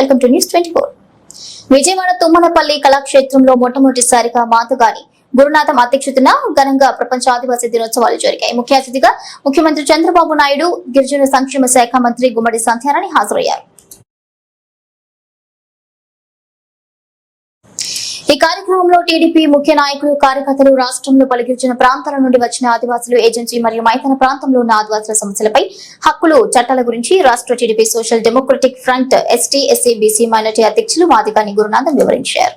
Welcome to news twenty Vijayawada Tummanapalli కళాక్షేత్రంలో మొట్టమొదటిసారిగా మాతగాని గురునాథం అధ్యక్షతన ఘనంగా ప్రపంచ ఆదివాసీ దినోత్సవాలు జరిగాయి. ముఖ్య అతిథిగా ముఖ్యమంత్రి చంద్రబాబు నాయుడు గిరిజన సంక్షేమ శాఖ మంత్రి గుమ్మడి సంధ్యారాణి హాజరయ్యారు. ఈ కార్యక్రమంలో టీడీపీ ముఖ్య నాయకులు కార్యకర్తలు రాష్ట్రంలో పలు ప్రాంతాల నుండి వచ్చిన ఆదివాసులు ఏజెన్సీ మరియు మైతన ప్రాంతంలో ఉన్న ఆదివాసుల సమస్యలపై హక్కులు చట్టాల గురించి రాష్ట్ర TDP social democratic front ST SC BC minority అధ్యక్షులు మాదిగాని గురునాథన్ వివరించారు.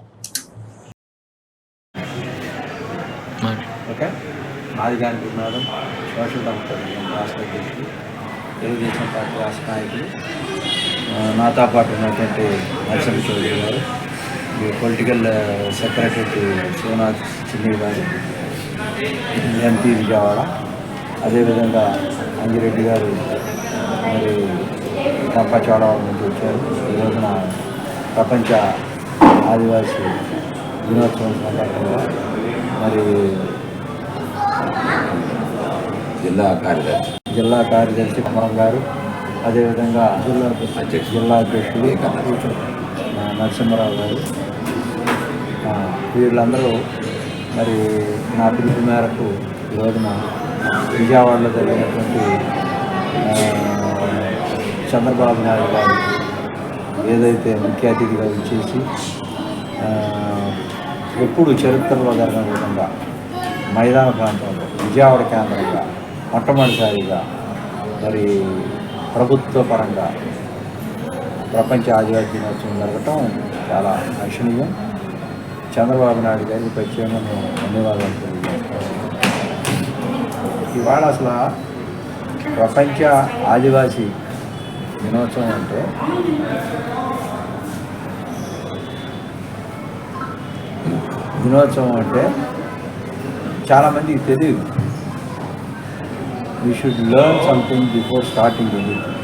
గురునాథం సోషల్ డెమోక్రటిక్ రాష్ట్ర అధ్యక్షులు తెలుగుదేశం పార్టీ రాష్ట్ర నాయకులు నాతో పాటు ఉన్నటువంటి నరసింహ చౌదరి గారు పొలిటికల్ సెక్రటరీ శివనాథ్ చిన్ని గారు ఎంపీ విజయవాడ అదేవిధంగా అంజిరెడ్డి గారు మరి రంపచోడవరం నుంచి వచ్చారు ఈ రోజున ప్రపంచ ఆదివాసీ దినోత్సవం సందర్భంగా మరి జిల్లా కార్యదర్శి జిల్లా కార్యదర్శి కుమరం గారు అదేవిధంగా జిల్లా. జిల్లా అధ్యక్షుడు ఆ, నరసింహారావు గారు. వీళ్ళందరూ మరి నా పిలుపు మేరకు ఈరోజున రోజున విజయవాడలో జరిగినటువంటి చంద్రబాబు నాయుడు గారు ఏదైతే ముఖ్య అతిథిగా ఇచ్చేసి ఎప్పుడు చరిత్రలో జరగని విధంగా మైదాన ప్రాంతంలో విజయవాడ కేంద్రంగా మొట్టమొదటిసారిగా మరి ప్రభుత్వ పరంగా ప్రపంచ ఆదివాసీ దినోత్సవం జరగటం చాలా హర్షణీయం చంద్రబాబు నాయుడు గారికి ప్రత్యేకంగా మేము ధన్యవాదాలు తెలియజేస్తాం ఇవాళ అసలు ప్రపంచ ఆదివాసీ దినోత్సవం అంటే దినోత్సవం అంటే చాలామందికి తెలియదు we should learn something before starting anything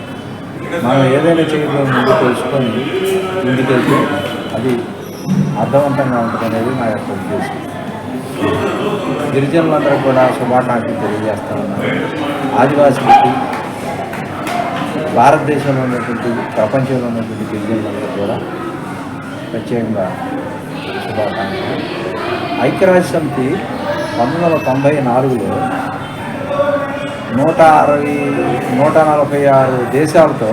మనం ఏదైనా చేయడం ముందు తెలుసుకొని ముందుకెళ్తే అది అర్థవంతంగా ఉంటుంది అనేది నా యొక్క ఉద్దేశం. గిరిజనులందరూ కూడా శుభాకాంక్షలు తెలియజేస్తా ఉన్నారు. ఆదివాసులకి భారతదేశంలో ఉన్నటువంటి ప్రపంచంలో ఉన్నటువంటి గిరిజనులందరూ కూడా ప్రత్యేకంగా శుభాకాంక్షలు. ఐక్యరాజ్య సమితి పంతొమ్మిది వందల తొంభై నాలుగులో నూట అరవై నూట నలభై ఆరు దేశాలతో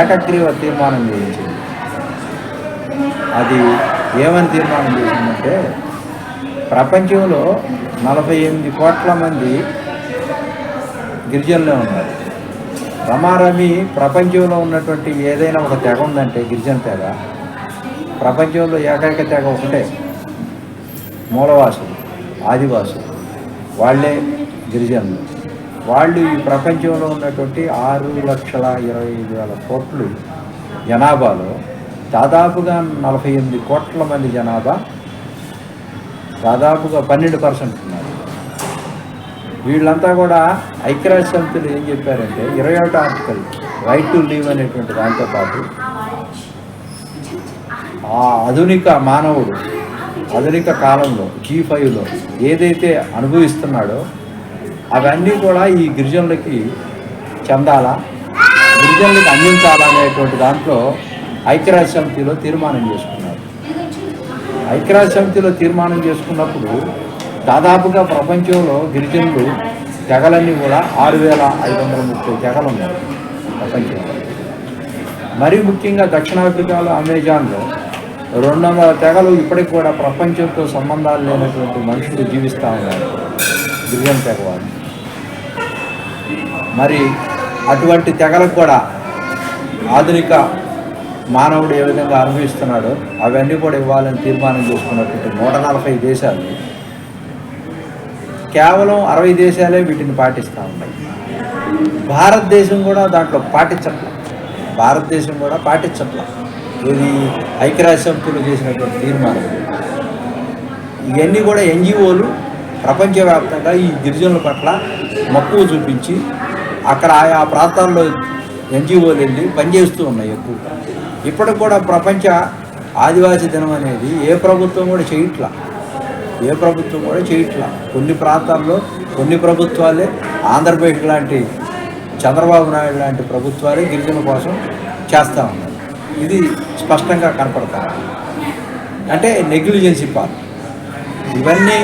ఏకగ్రీవ తీర్మానం చేయించింది. అది ఏమని తీర్మానం చేసిందంటే ప్రపంచంలో నలభై ఎనిమిది కోట్ల మంది గిరిజనులే ఉన్నారు. రమారమి ప్రపంచంలో ఉన్నటువంటి ఏదైనా ఒక తెగ ఉందంటే గిరిజన తెగ ప్రపంచంలో ఏకైక తెగ ఒకటే మూలవాసులు ఆదివాసులు. వాళ్ళే గిరిజనులు. వాళ్ళు ఈ ప్రపంచంలో ఉన్నటువంటి ఆరు లక్షల ఇరవై ఐదు వేల కోట్లు జనాభాలో దాదాపుగా నలభై ఎనిమిది కోట్ల మంది జనాభా దాదాపుగా పన్నెండు పర్సెంట్ ఉన్నారు. వీళ్ళంతా కూడా ఐక్యరాజ్య సమితిలో ఏం చెప్పారంటే ఇరవై ఒకటి ఆర్టికల్ రైట్ టు లీవ్ అనేటువంటి దాంతోపాటు ఆ ఆధునిక మానవుడు ఆధునిక కాలంలో జీ ఫైవ్లో ఏదైతే అనుభవిస్తున్నాడో అవన్నీ కూడా ఈ గిరిజనులకి చెందాలా? గిరిజనులకు అందించాలా అనేటువంటి దాంట్లో ఐక్యరాజ్య సమితిలో తీర్మానం చేసుకున్నారు. ఐక్యరాజ్య సమితిలో తీర్మానం చేసుకున్నప్పుడు దాదాపుగా ప్రపంచంలో గిరిజనులు తెగలన్నీ కూడా ఆరు వేల ఐదు వందల ముప్పై తెగలు ఉన్నాయి ప్రపంచంలో. మరీ ముఖ్యంగా దక్షిణాఫ్రికాలో అమెజాన్లో రెండు వందల తెగలు ఇప్పటికి కూడా ప్రపంచంతో సంబంధాలు లేనటువంటి మనుషులు జీవిస్తూ ఉన్నారు. గిరిజన తెగ మరి అటువంటి తెగలకు కూడా ఆధునిక మానవుడు ఏ విధంగా అనుభవిస్తున్నాడో అవన్నీ కూడా ఇవ్వాలని తీర్మానం చేసుకున్నటువంటి నూట నలభై దేశాలు కేవలం అరవై దేశాలే వీటిని పాటిస్తూ ఉన్నాయి. భారతదేశం కూడా దాంట్లో పాటించట్ల. భారతదేశం కూడా పాటించట్ల. ఇది ఐక్యరాజ్య సమితిలో చేసినటువంటి తీర్మానం. ఇవన్నీ కూడా ఎన్జిఓలు ప్రపంచవ్యాప్తంగా ఈ గిరిజనుల పట్ల మక్కువ చూపించి అక్కడ ఆయా ప్రాంతాల్లో ఎన్జిఓలు వెళ్ళి పనిచేస్తూ ఉన్నాయి ఎక్కువగా ఇప్పటికి కూడా ప్రపంచ ఆదివాసీ దినం అనేది ఏ ప్రభుత్వం కూడా చేయట్లా. ఏ ప్రభుత్వం కూడా చేయట్లా. కొన్ని ప్రాంతాల్లో కొన్ని ప్రభుత్వాలే ఆంధ్రప్రదేశ్ లాంటి చంద్రబాబు నాయుడు లాంటి ప్రభుత్వాలే గిరిజనుల కోసం చేస్తూ ఉన్నారు. ఇది స్పష్టంగా కనపడతాయి అంటే నెగ్లిజెన్సీ పార్ట్. ఇవన్నీ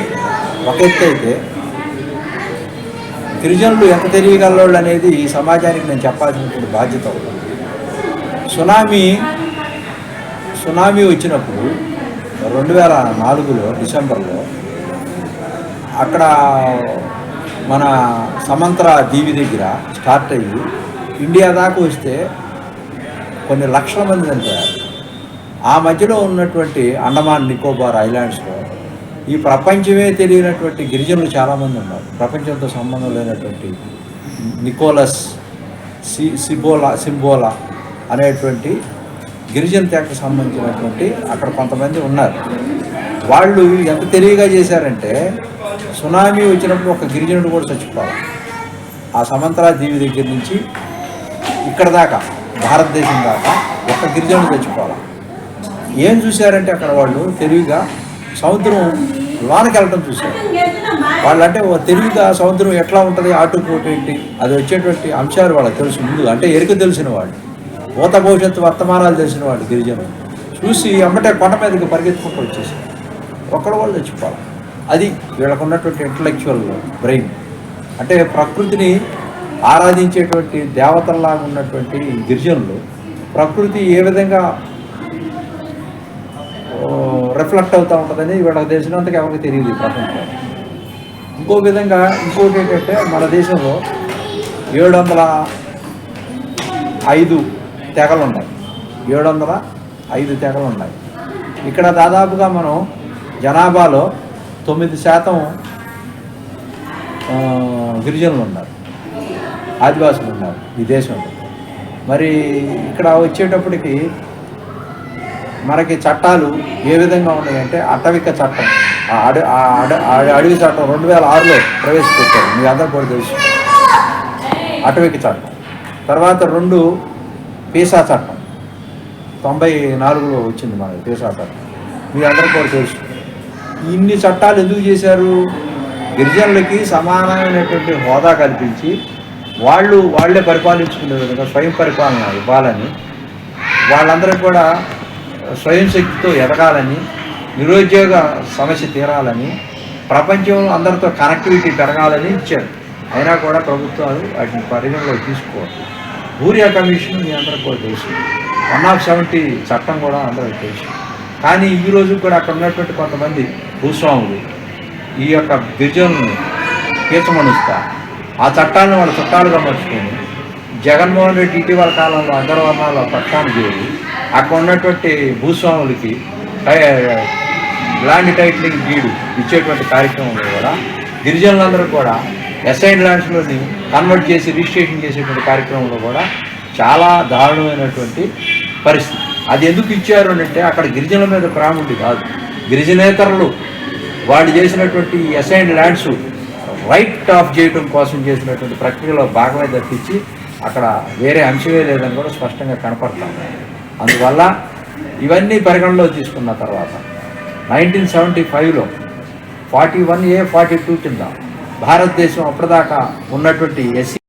ఒక ఎత్తు అయితే గిరిజనులు ఎంత తెలియగలవాళ్ళు అనేది ఈ సమాజానికి నేను చెప్పాల్సినటువంటి బాధ్యత ఉంది. సునామీ సునామీ వచ్చినప్పుడు రెండు వేల నాలుగులో డిసెంబర్లో అక్కడ మన సమంత్ర దీవి దగ్గర స్టార్ట్ అయ్యి ఇండియా దాకా వస్తే కొన్ని లక్షల మంది చనిపోయారు. ఆ మధ్యలో ఉన్నటువంటి అండమాన్ నికోబార్ ఐలాండ్స్లో ఈ ప్రపంచమే తెలియనటువంటి గిరిజనులు చాలామంది ఉన్నారు. ప్రపంచంతో సంబంధం లేనటువంటి నికోలస్ సి సిబోలా సింబోలా అనేటువంటి గిరిజన తెగకు సంబంధించినటువంటి అక్కడ కొంతమంది ఉన్నారు. వాళ్ళు ఎంత తెలివిగా చేశారంటే సునామీ వచ్చినప్పుడు ఒక గిరిజనుడు కూడా చచ్చిపోవాలి. ఆ సమంతరా దీవి దగ్గర నుంచి ఇక్కడ దాకా భారతదేశం దాకా ఒక గిరిజనుడు చచ్చిపోవాలి. ఏం చూశారంటే అక్కడ వాళ్ళు తెలివిగా సముద్రం లోనకి వెళ్ళడం చూశారు. వాళ్ళంటే తెలివిగా సముద్రం ఎట్లా ఉంటుంది ఆటుపోటు ఏంటి అది వచ్చేటువంటి అంశాలు వాళ్ళకి తెలుసు ముందు అంటే ఎరుక తెలిసిన వాళ్ళు భూత భవిష్యత్తు వర్తమానాలు తెలిసిన వాళ్ళు గిరిజనులు. చూసి అమ్మటే కొండ మీదకి పరిగెత్తుకుంటూ వచ్చేసారు. ఒక్కడ వాళ్ళు చచ్చిపోవాలి. అది వీళ్ళకు ఉన్నటువంటి ఇంటలెక్చువల్ బ్రెయిన్ అంటే ప్రకృతిని ఆరాధించేటువంటి దేవతల్లాగా ఉన్నటువంటి గిరిజనులు ప్రకృతి ఏ విధంగా రిఫ్లెక్ట్ అవుతూ ఉంటుందని వీళ్ళకి తెలిసినంతగా ఎవరికి తెలియదు ఈ ప్రపంచంలో ఇంకో విధంగా ఇంకోటి ఏంటంటే మన దేశంలో ఏడు వందల ఐదు తెగలు ఉన్నాయి ఏడు వందల ఐదు తెగలు ఉన్నాయి ఇక్కడ దాదాపుగా మనం జనాభాలో తొమ్మిది శాతం గిరిజనులు ఉన్నారు ఆదివాసులు ఉన్నారు ఈ దేశంలో. మరి ఇక్కడ వచ్చేటప్పటికి మనకి చట్టాలు ఏ విధంగా ఉన్నాయంటే అటవిక చట్టం. అడ ఆ అడ అడవి చట్టం రెండు వేల ఆరులో ప్రవేశపెట్టారు. మీ అందరూ కూడా తెలుసు. అటవిక చట్టం. తర్వాత రెండు పీసా చట్టం. తొంభై నాలుగులో వచ్చింది మనకి పీసా చట్టం. మీ అందరూ కూడా తెలుసు. ఇన్ని చట్టాలు ఎందుకు చేశారు? గిరిజనులకి సమానమైనటువంటి హోదా కల్పించి వాళ్ళు వాళ్ళే పరిపాలించుకునే విధంగా స్వయం పరిపాలన ఇవ్వాలని వాళ్ళందరూ కూడా స్వయం శక్తితో ఎదగాలని నిరుద్యోగ సమస్య తీరాలని ప్రపంచంలో అందరితో కనెక్టివిటీ పెరగాలని ఇచ్చారు. అయినా కూడా ప్రభుత్వాలు వాటిని పరిగణలోకి తీసుకోవాలి భూరియా కమిషన్ మీ అందరికీ కూడా తెలుసు. వన్ ఆఫ్ సెవెంటీ చట్టం కూడా అందరికీ తెలుసు. కానీ ఈ రోజు కూడా అక్కడ ఉన్నటువంటి కొంతమంది భూస్వాములు ఈ యొక్క గిరిజనులను కీచమణిస్తా ఆ చట్టాలను వాళ్ళ చట్టాలుగా మర్చుకొని జగన్మోహన్ రెడ్డి ఇటీవల కాలంలో అగ్రవర్ణాల పట్టాన్ని చేరి అక్కడ ఉన్నటువంటి భూస్వాములకి ల్యాండ్ టైటిలింగ్ డీడు ఇచ్చేటువంటి కార్యక్రమంలో కూడా గిరిజనులందరూ కూడా ఎస్ఐన్ ల్యాండ్స్లోని కన్వర్ట్ చేసి రిజిస్ట్రేషన్ చేసేటువంటి కార్యక్రమంలో కూడా చాలా దారుణమైనటువంటి పరిస్థితి. అది ఎందుకు ఇచ్చారు అని అంటే అక్కడ గిరిజనుల మీద ప్రాముడి కాదు. గిరిజనేతరులు వాళ్ళు చేసినటువంటి ఎస్ఐన్ ల్యాండ్స్ రైట్ ఆఫ్ చేయడం కోసం చేసినటువంటి ప్రక్రియలో భాగమే తప్పించి అక్కడ వేరే అంశమే లేదని కూడా స్పష్టంగా కనపడతాం అందువల్ల ఇవన్నీ పరిగణలో తీసుకున్న తర్వాత నైన్టీన్ సెవెంటీ ఫైవ్లో forty one A forty two కింద భారతదేశం అప్పటిదాకా ఉన్నటువంటి ఎస్సీ